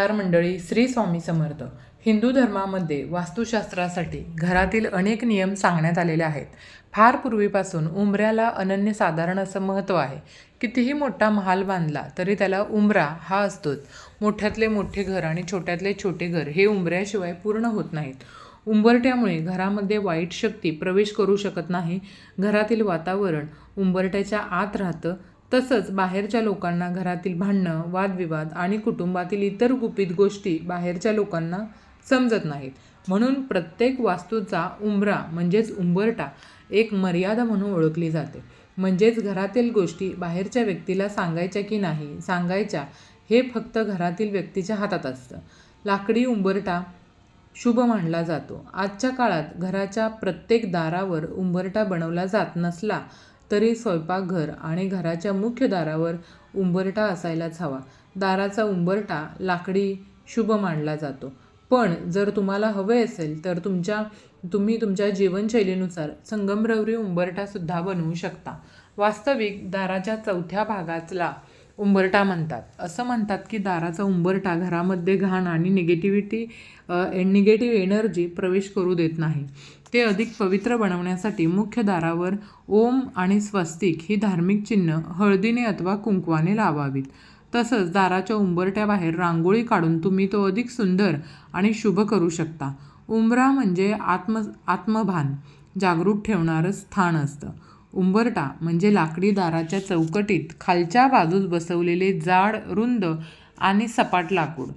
नमस्कार मंडळी श्री स्वामी समर्थ. हिंदू धर्मामध्ये वास्तुशास्त्रासाठी घरातील अनेक नियम सांगण्यात आलेले आहेत. फार पूर्वीपासून उंबऱ्याला अनन्यसाधारण असं महत्त्व आहे. कितीही मोठा महाल बांधला तरी त्याला उंबरा हा असतोच. मोठ्यातले मोठे घर आणि छोट्यातले छोटे घर हे उंबऱ्याशिवाय पूर्ण होत नाहीत. उंबरट्यामुळे घरामध्ये वाईट शक्ती प्रवेश करू शकत नाही. घरातील वातावरण उंबरट्याच्या आत राहतं. तसंच बाहेरच्या लोकांना घरातील भांडणं वादविवाद आणि कुटुंबातील इतर गुपित गोष्टी बाहेरच्या लोकांना समजत नाहीत. म्हणून प्रत्येक वास्तूचा उंबरा म्हणजेच उंबरटा एक मर्यादा म्हणून ओळखली जाते. म्हणजेच घरातील गोष्टी बाहेरच्या व्यक्तीला सांगायच्या की नाही सांगायच्या हे फक्त घरातील व्यक्तीच्या हातात असतं. लाकडी उंबरटा शुभ मानला जातो. आजच्या काळात घराच्या प्रत्येक दारावर उंबरटा बनवला जात नसला तरी स्वयंपाकघर आणि घराच्या मुख्य दारावर उंबरटा असायलाच हवा. दाराचा उंबरटा लाकडी शुभ मानला जातो. पण जर तुम्हाला हवे असेल तर तुमच्या तुम्ही तुमच्या जीवनशैलीनुसार संगमरवरी उंबरटासुद्धा बनवू शकता. वास्तविक दाराच्या चौथ्या भागातला उंबरटा म्हणतात. असं म्हणतात की दाराचा उंबरटा घरामध्ये घाण आणि निगेटिव्हिटी निगेटिव्ह एनर्जी प्रवेश करू देत नाही. ते अधिक पवित्र बनवण्यासाठी मुख्य दारावर ओम आणि स्वस्तिक ही धार्मिक चिन्ह हळदीने अथवा कुंकवाने लावावीत. तसंच दाराच्या उंबरट्याबाहेर रांगोळी काढून तुम्ही तो अधिक सुंदर आणि शुभ करू शकता. उंबरा म्हणजे आत्म आत्मभान जागरूक ठेवणारं स्थान असतं. उंबरटा म्हणजे लाकडी दाराच्या चौकटीत खालच्या बाजूस बसवलेले जाड रुंद आणि सपाट लाकूड.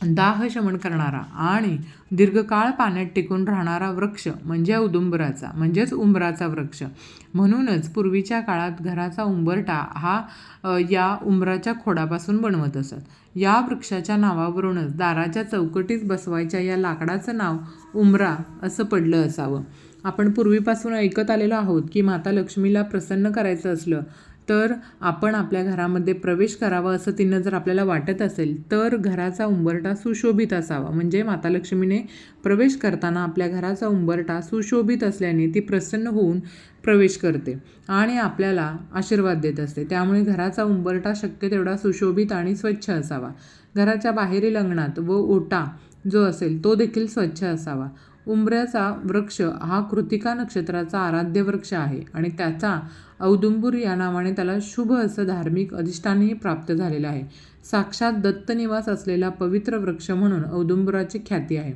दाह शमन करणारा आणि दीर्घकाळ पाण्यात टिकून राहणारा वृक्ष म्हणजे उदुंबराचा म्हणजेच उंबराचा वृक्ष. म्हणूनच पूर्वीच्या काळात घराचा उंबरटा हा या उंबराच्या खोडापासून बनवत असत. या वृक्षाच्या नावावरूनच दाराच्या चौकटीत बसवायच्या या लाकडाचं नाव उंबरा असं पडलं असावं. आपण पूर्वीपासून ऐकत आलेलो आहोत की माता लक्ष्मीला प्रसन्न करायचं असलं तर आपण आपल्या घरामध्ये प्रवेश करावा असं तिनं जर आपल्याला वाटत असेल तर घराचा उंबरटा सुशोभित असावा. म्हणजे माता लक्ष्मीने प्रवेश करताना आपल्या घराचा उंबरटा सुशोभित असल्याने ती प्रसन्न होऊन प्रवेश करते आणि आपल्याला आशीर्वाद देत असते. त्यामुळे घराचा उंबरटा शक्य तेवढा सुशोभित आणि स्वच्छ असावा. घराच्या बाहेरील अंगणात व ओटा जो असेल तो देखील स्वच्छ असावा. उंबऱ्याचा वृक्ष हा कृतिका नक्षत्राचा आराध्य वृक्ष आहे आणि त्याचा औदुंबूर या नावाने त्याला शुभ असं धार्मिक अधिष्ठानही प्राप्त झालेलं आहे. साक्षात दत्तनिवास असलेला पवित्र वृक्ष म्हणून औदुंबुराची ख्याती आहे.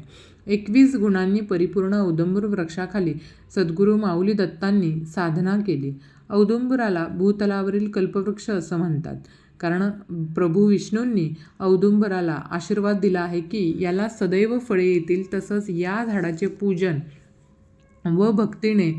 एकवीस गुणांनी परिपूर्ण औदुंबूर वृक्षाखाली सद्गुरू माऊली दत्तांनी साधना केली. औदुंबुराला भूतलावरील कल्पवृक्ष असं म्हणतात. कारण प्रभू विष्णूंनी औदुंबराला आशीर्वाद दिला आहे की याला सदैव फळे येतील तसंच या झाडाचे पूजन व भक्तीने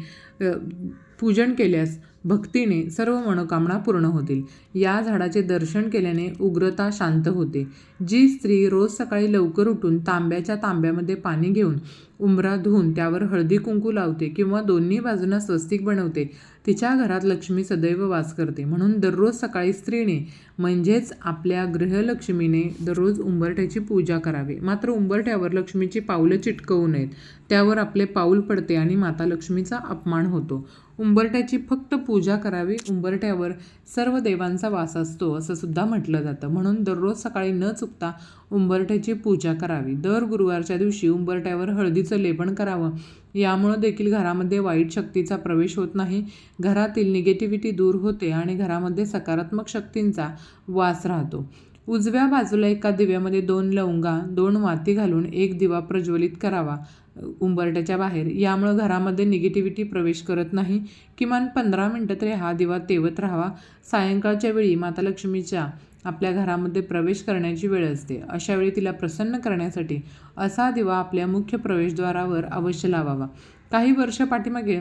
पूजन केल्यास भक्तीने सर्व मनोकामना पूर्ण होतील. या झाडाचे दर्शन केल्याने उग्रता शांत होते. जी स्त्री रोज सकाळी लवकर उठून तांब्याच्या तांब्यामध्ये पाणी घेऊन उंबरा धुवून त्यावर हळदी कुंकू लावते किंवा दोन्ही बाजूंना स्वस्तिक बनवते तिच्या घरात लक्ष्मी सदैव वास करते. म्हणून दररोज सकाळी स्त्रीने म्हणजेच आपल्या गृहलक्ष्मीने दररोज उंबरठ्याची पूजा करावी. मात्र उंबरठ्यावर लक्ष्मीची पावलं चिटकवू नयेत. त्यावर आपले पाऊल पडते आणि माता लक्ष्मीचा अपमान होतो. उंबरट्याची फक्त पूजा करावी उंबरठ्यावर सर्व देवांचा वास असतो असं सुद्धा म्हटलं जातं. म्हणून दररोज सकाळी न चुकता उंबरठ्याची पूजा करावी. दर गुरुवारच्या दिवशी उंबरट्यावर हळदीचं लेपन करावं. यामुळं देखील घरामध्ये वाईट शक्तीचा प्रवेश होत नाही. घरातील निगेटिव्हिटी दूर होते आणि घरामध्ये सकारात्मक शक्तींचा वास राहतो. उजव्या बाजूला एका दिव्यामध्ये दोन लवंगा दोन वाती घालून एक दिवा प्रज्वलित करावा उंबरट्याच्या बाहेर. यामुळं घरामध्ये निगेटिव्हिटी प्रवेश करत नाही. किमान पंधरा मिनटं तरी हा दिवा तेवत राहावा. सायंकाळच्या वेळी माता लक्ष्मीच्या आपल्या घरामध्ये प्रवेश करण्याची वेळ असते. अशावेळी तिला प्रसन्न करण्यासाठी असा दिवा आपल्या मुख्य प्रवेशद्वारावर अवश्य लावावा. काही वर्ष पाठीमागे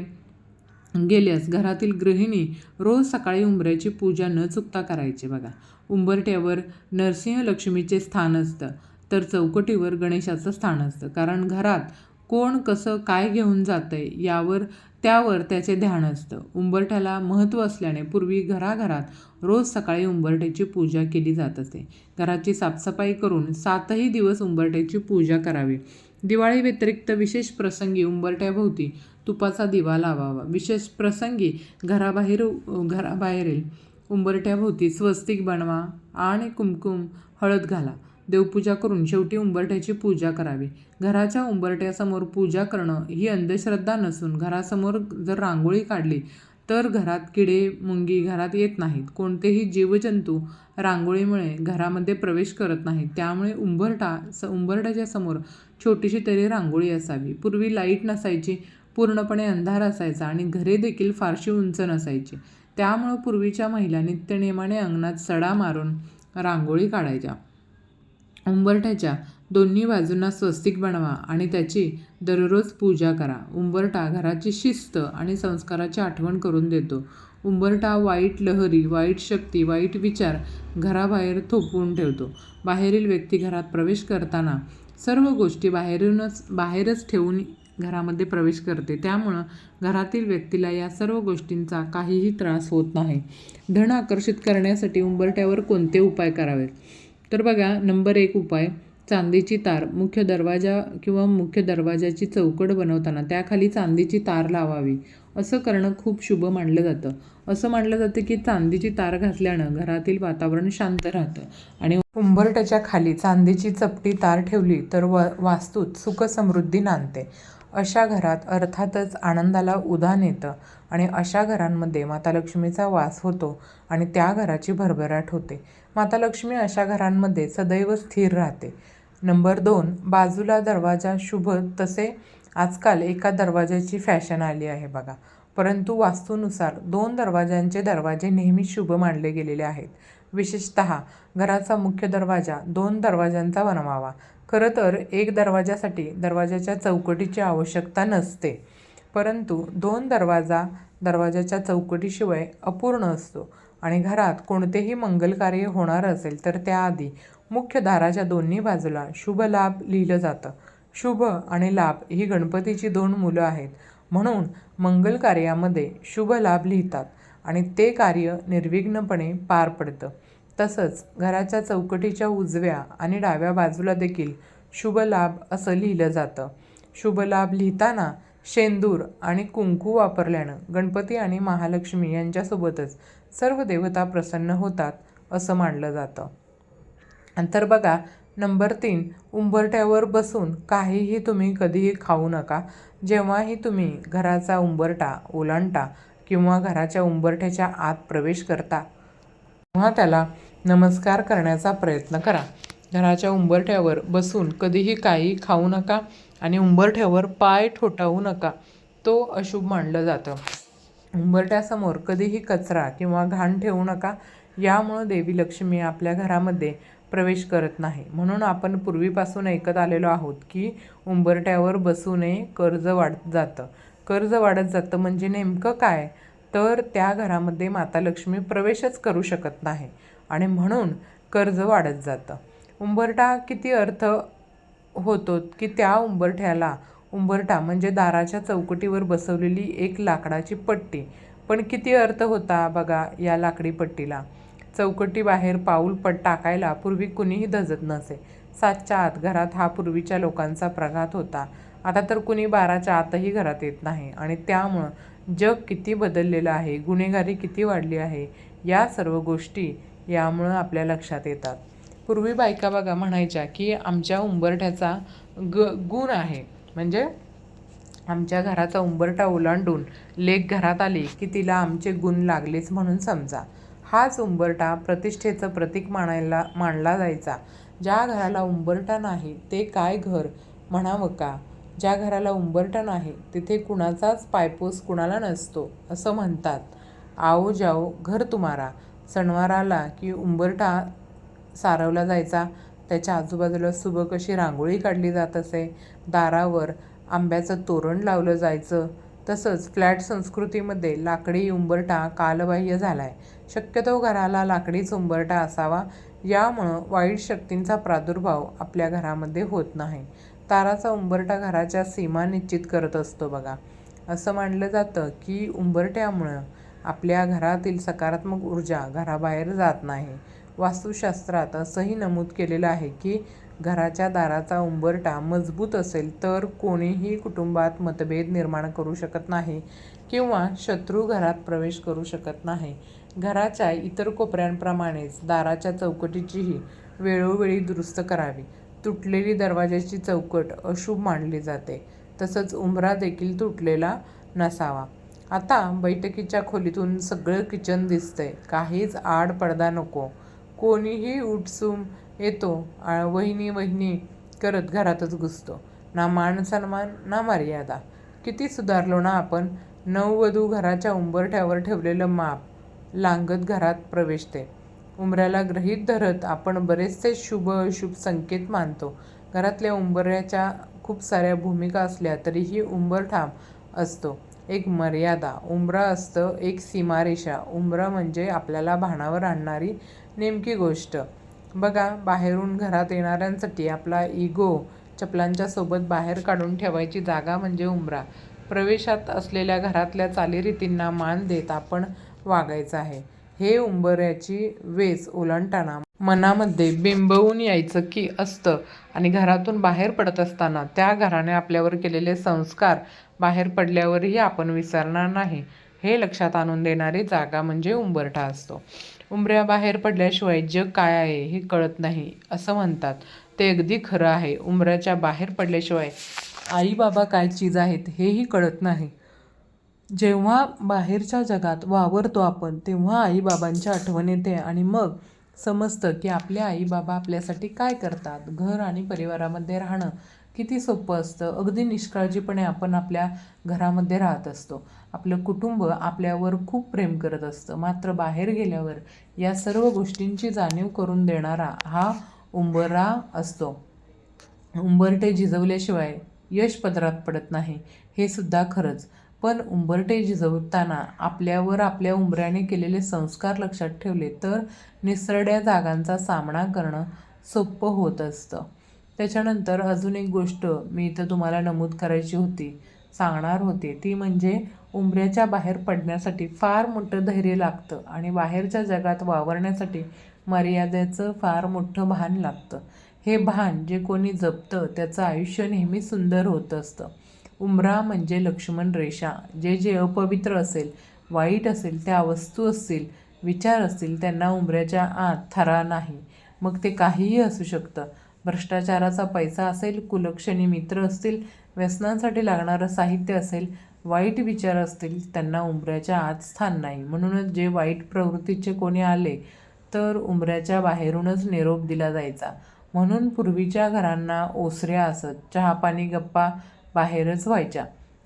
गेल्यास घरातील गृहिणी रोज सकाळी उंबऱ्याची पूजा न चुकता करायची बघा. उंबरट्यावर नरसिंह लक्ष्मीचे स्थान असतं. तर चौकटीवर गणेशाचं स्थान असतं. कारण घरात कोण कसं काय घेऊन जातंय यावर त्यावर त्याचे ध्यान असतं. उंबरठ्याला महत्त्व असल्याने पूर्वी घराघरात रोज सकाळी उंबरठ्याची पूजा केली जात असे घराची साफसफाई करून सातही दिवस उंबरठ्याची पूजा करावी. दिवाळी व्यतिरिक्त विशेष प्रसंगी उंबरट्याभोवती तुपाचा दिवा लावावा. विशेष प्रसंगी घराबाहेर घराबाहेरील उंबरट्याभोवती स्वस्तिक बनवा आणि कुमकुम हळद घाला. देवपूजा करून शेवटी उंबरठ्याची पूजा करावी. घराच्या उंबरठ्यासमोर पूजा करणं ही अंधश्रद्धा नसून घरासमोर जर रांगोळी काढली तर घरात किडे मुंगी घरात येत नाहीत. कोणतेही जीवजंतू रांगोळीमुळे घरामध्ये प्रवेश करत नाहीत. त्यामुळे उंबरठा स उंबरठ्याच्या समोर छोटीशी तरी रांगोळी असावी. पूर्वी लाइट नसायची पूर्णपणे अंधार असायचा आणि घरे देखील फारशी उंच नसायची. त्यामुळं पूर्वीच्या महिला नित्यनेमाने अंगणात सडा मारून रांगोळी काढायच्या. उंबरठ्याच्या दोन्ही बाजूंना स्वस्तिक बनवा आणि त्याची दररोज पूजा करा. उंबरठा घराची शिस्त आणि संस्काराची आठवण करून देतो. उंबरठा वाईट लहरी वाईट शक्ती वाईट विचार घराबाहेर थोपवून ठेवतो. बाहेरील व्यक्ती घरात प्रवेश करताना सर्व गोष्टी बाहेरूनच बाहेरच ठेवून घरामध्ये प्रवेश करते. त्यामुळं घरातील व्यक्तीला या सर्व गोष्टींचा काहीही त्रास होत नाही. धन आकर्षित करण्यासाठी उंबरठ्यावर कोणते उपाय करावेत? तर बघा नंबर एक उपाय चांदीची तार मुख्य दरवाजा किंवा मुख्य दरवाजाची चौकट बनवताना त्याखाली चांदीची तार लावावी. असं करणं खूप शुभ मानलं जातं. असं मानलं जातं की चांदीची तार घातल्यानं घरातील वातावरण शांत राहतं. आणि उंबरट्याच्या खाली चांदीची चपटी तार ठेवली तर व वास्तूत सुख समृद्धी नांदते. अशा घरात अर्थातच आनंदाला उधाण येतं आणि अशा घरांमध्ये माता लक्ष्मीचा वास होतो आणि त्या घराची भरभराट होते. माता लक्ष्मी अशा घरांमध्ये सदैव स्थिर राहते. नंबर दोन बाजूला दरवाजा शुभ तसे आजकाल एका दरवाजाची फॅशन आली आहे बघा. परंतु वास्तूनुसार दोन दरवाजांचे दरवाजे नेहमी शुभ मानले गेलेले आहेत. विशेषत घराचा मुख्य दरवाजा दोन दरवाजांचा बनवावा. खरं तर एक दरवाजासाठी दरवाजाच्या चौकटीची आवश्यकता नसते. परंतु दोन दरवाजा दरवाजाच्या चौकटीशिवाय अपूर्ण असतो आणि घरात कोणतेही मंगल कार्य होणार असेल तर त्याआधी मुख्य दाराच्या दोन्ही बाजूला शुभ लाभ लिहिलं जातं. शुभ आणि लाभ ही गणपतीची दोन मुलं आहेत. म्हणून मंगल कार्यामध्ये शुभ लाभ लिहितात आणि ते कार्य निर्विघ्नपणे पार पडतं. तसंच घराच्या चौकटीच्या उजव्या आणि डाव्या बाजूला देखील शुभ लाभ असं लिहिलं जातं. शुभ लाभ लिहिताना शेंदूर आणि कुंकू वापरल्यानं गणपती आणि महालक्ष्मी यांच्यासोबतच सर्व देवता प्रसन्न होतात असं मानलं जातं. तर बघा. नंबर तीन उंबरट्यावर बसून काहीही तुम्ही कधीही खाऊ नका. जेव्हाही तुम्ही घराचा उंबरटा ओलांडता किंवा घराच्या उंबरठ्याच्या आत प्रवेश करता तेव्हा त्याला नमस्कार करण्याचा प्रयत्न करा. घराच्या उंबरठ्यावर बसून कधीही काही खाऊ नका आणि उंबरठ्यावर पाय ठोठावू नका. तो अशुभ मानलं जातं. उंबरट्यासमोर कधीही कचरा किंवा घाण ठेवू नका. यामुळं देवी लक्ष्मी आपल्या घरामध्ये प्रवेश करत नाही. म्हणून आपण पूर्वीपासून ऐकत आलेलो आहोत की उंबरट्यावर बसू नये कर्ज वाढत जातं. कर्ज वाढत जातं म्हणजे नेमकं काय? तर त्या घरामध्ये माता लक्ष्मी प्रवेशच करू शकत नाही आणि म्हणून कर्ज वाढत जातं. उंबरटा किती अर्थ होतो की त्या उंबरठ्याला उंबरटा म्हणजे दाराच्या चौकटीवर बसवलेली एक लाकडाची पट्टी. पण किती अर्थ होता बघा या लाकडी पट्टीला? चौकटीबाहेर पाऊल पट टाकायला पूर्वी कुणीही धजत नसे. सातच्या आत घरात हा पूर्वीच्या लोकांचा प्रघात होता. आता तर कुणी बाराच्या आतही घरात येत नाही आणि त्यामुळं जग किती बदललेलं आहे गुन्हेगारी किती वाढली आहे या सर्व गोष्टी यामुळं आपल्या लक्षात येतात. पूर्वी बायका बघा म्हणायच्या की आमच्या उंबरठ्याचा ग गुण आहे. म्हणजे आमच्या घराचा उंबरठा ओलांडून लेक घरात आली की तिला आमचे गुण लागलेच म्हणून समजा. हाच उंबरठा प्रतिष्ठेचं प्रतीक मानायला मानला जायचा. ज्या घराला उंबरठा नाही ते काय घर म्हणावं का? ज्या घराला उंबरठा नाही तिथे कुणाचाच पायपोस कुणाला नसतो असं म्हणतात. आओ जाओ घर तुम्हारा. सणवार आला की उंबरठा सारवला जायचा. त्याच्या आजूबाजूला सुबक अशी रांगोळी काढली जात असे. दारावर आंब्याचं तोरण लावलं जायचं. तसंच फ्लॅट संस्कृतीमध्ये लाकडी उंबरठा कालबाह्य झाला आहे शक्यतो घराला लाकडीच चुंबरटा असावा यामुळं वाईट शक्तींचा प्रादुर्भाव आपल्या घरामध्ये होत नाही. ताराचा उंबरटा घराच्या सीमा निश्चित करत असतो बघा. असं मानलं जातं की उंबरट्यामुळं आपल्या घरातील सकारात्मक ऊर्जा घराबाहेर जात नाही. वास्तुशास्त्रात असंही नमूद केलेलं आहे की घराच्या दाराचा उंबरटा मजबूत असेल तर कोणीही कुटुंबात मतभेद निर्माण करू शकत नाही किंवा शत्रू घरात प्रवेश करू शकत नाही. घराच्या इतर कोपऱ्यांप्रमाणेच दाराच्या चौकटीचीही वेळोवेळी दुरुस्त करावी. तुटलेली दरवाजाची चौकट अशुभ मानली जाते. तसंच उंबरा देखील तुटलेला नसावा. आता बैठकीच्या खोलीतून सगळं किचन दिसतंय. काहीच आड पडदा नको. कोणीही उठसूम येतो आ- वहिनी वहिनी करत घरातच घुसतो. ना मान सन्मान ना मर्यादा. किती सुधारलो ना आपण? नववधू घराच्या उंबरठ्यावर ठेवलेलं माप. लांगत घरात प्रवेशते. उंबऱ्याला ग्रहीत धरत आपण बरेचसे शुभ अशुभ संकेत मानतो. घरातल्या उंबऱ्याच्या खूप साऱ्या भूमिका असल्या तरीही उंबर ठाम असतो. एक मर्यादा उंबरा असतं एक सीमारेषा. उंबरा म्हणजे आपल्याला भानावर आणणारी नेमकी गोष्ट. बघा बाहेरून घरात येणाऱ्यांसाठी आपला इगो चपलांच्या सोबत बाहेर काढून ठेवायची जागा म्हणजे उंबरा. प्रवेशात असलेल्या घरातल्या चालीरीतींना मान देत आपण वागायचं आहे. हे उंबऱ्याची वेच ओलांडताना मनामध्ये बिंबवून यायचं की असतं आणि घरातून बाहेर पडत असताना त्या घराने आपल्यावर केलेले संस्कार बाहेर पडल्यावरही आपण विसरणार नाही. हे लक्षात आणून देणारी जागा म्हणजे उंबरठा असतो. उंबऱ्याबाहेर पडल्याशिवाय जग काय आहे हे कळत नाही असं म्हणतात. ते अगदी खरं आहे. उंबऱ्याच्या बाहेर पडल्याशिवाय आई बाबा काय चीज आहेत हेही कळत नाही. जेव्हा बाहेरच्या जगात वावरतो आपण तेव्हा आईबाबांची आठवण येते आणि मग समजतं की आपले आईबाबा आपल्यासाठी काय करतात. घर आणि परिवारामध्ये राहणं किती सोपं असतं. अगदी निष्काळजीपणे आपण आपल्या घरामध्ये राहत असतो. आपलं कुटुंब आपल्यावर खूप प्रेम करत असतं. मात्र बाहेर गेल्यावर या सर्व गोष्टींची जाणीव करून देणारा हा उंबरा असतो. उंबरटे झिजवल्याशिवाय यश पदरात पडत नाही. हे सुद्धा खरंच. पण उंबरटे झिजवताना आपल्यावर आपल्या उंबऱ्याने केलेले संस्कार लक्षात ठेवले तर निसरड्या जागांचा सामना करणं सोपं होत असतं. त्याच्यानंतर अजून एक गोष्ट मी इथं तुम्हाला नमूद करायची होती सांगणार होते. ती म्हणजे उंबऱ्याच्या बाहेर पडण्यासाठी फार मोठं धैर्य लागतं आणि बाहेरच्या जगात वावरण्यासाठी मर्यादेचं फार मोठं भान लागतं. हे भान जे कोणी जपतं त्याचं आयुष्य नेहमी सुंदर होत असतं. उंबरा म्हणजे लक्ष्मण रेषा. जे जे अपवित्र असेल वाईट असेल त्या वस्तू असतील विचार असतील त्यांना उंबऱ्याच्या आत थरा नाही. मग ते काहीही असू शकतं. भ्रष्टाचाराचा पैसा असेल कुलक्षणी मित्र असतील व्यसनांसाठी लागणारं साहित्य असेल वाईट विचार असतील त्यांना उंबऱ्याच्या आत स्थान नाही. म्हणूनच जे वाईट प्रवृत्तीचे कोणी आले तर उंबऱ्याच्या बाहेरूनच निरोप दिला जायचा. म्हणून पूर्वीच्या घरांना ओसऱ्या असत चहापाणी गप्पा बाहेरच व्हायच्या.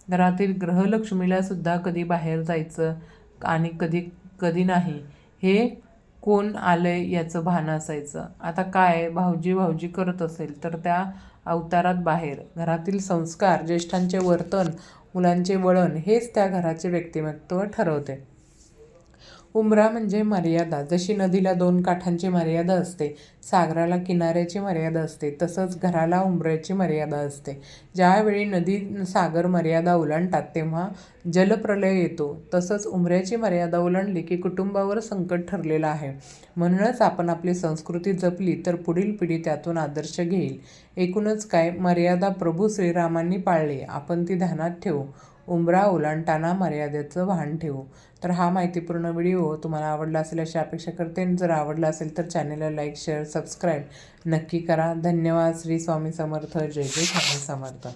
घरातील ग्रहलक्ष्मीला सुद्धा कधी बाहेर जायचं आणि कधी कधी नाही हे कोण आलंय याचं भान असायचं. आता काय भाऊजी भाऊजी करत असेल तर त्या अवतारात बाहेर. घरातील संस्कार ज्येष्ठांचे वर्तन मुलांचे वळण हेच त्या घराचे व्यक्तिमत्व ठरवते. उंबरा म्हणजे मर्यादा. जशी नदीला दोन काठांची मर्यादा असते सागराला किनाऱ्याची मर्यादा असते तसंच घराला उंबऱ्याची मर्यादा असते. ज्यावेळी नदी सागर मर्यादा ओलांडतात तेव्हा जलप्रलय येतो. तसंच उंबऱ्याची मर्यादा ओलांडली की कुटुंबावर संकट ठरलेलं आहे. म्हणूनच आपण आपली संस्कृती जपली तर पुढील पिढी त्यातून आदर्श घेईल. एकूणच काय? मर्यादा प्रभू श्रीरामांनी पाळली. आपण ती ध्यानात ठेवू. उंबरा ओलांडताना मर्यादेचं भान ठेवू. तर हा माहितीपूर्ण व्हिडिओ तुम्हाला आवडला असेल अशी अपेक्षा करते जर आवडला असेल तर चॅनलला लाईक शेअर सबस्क्राईब नक्की करा. धन्यवाद. श्री स्वामी समर्थ. जय जय स्वामी समर्थ.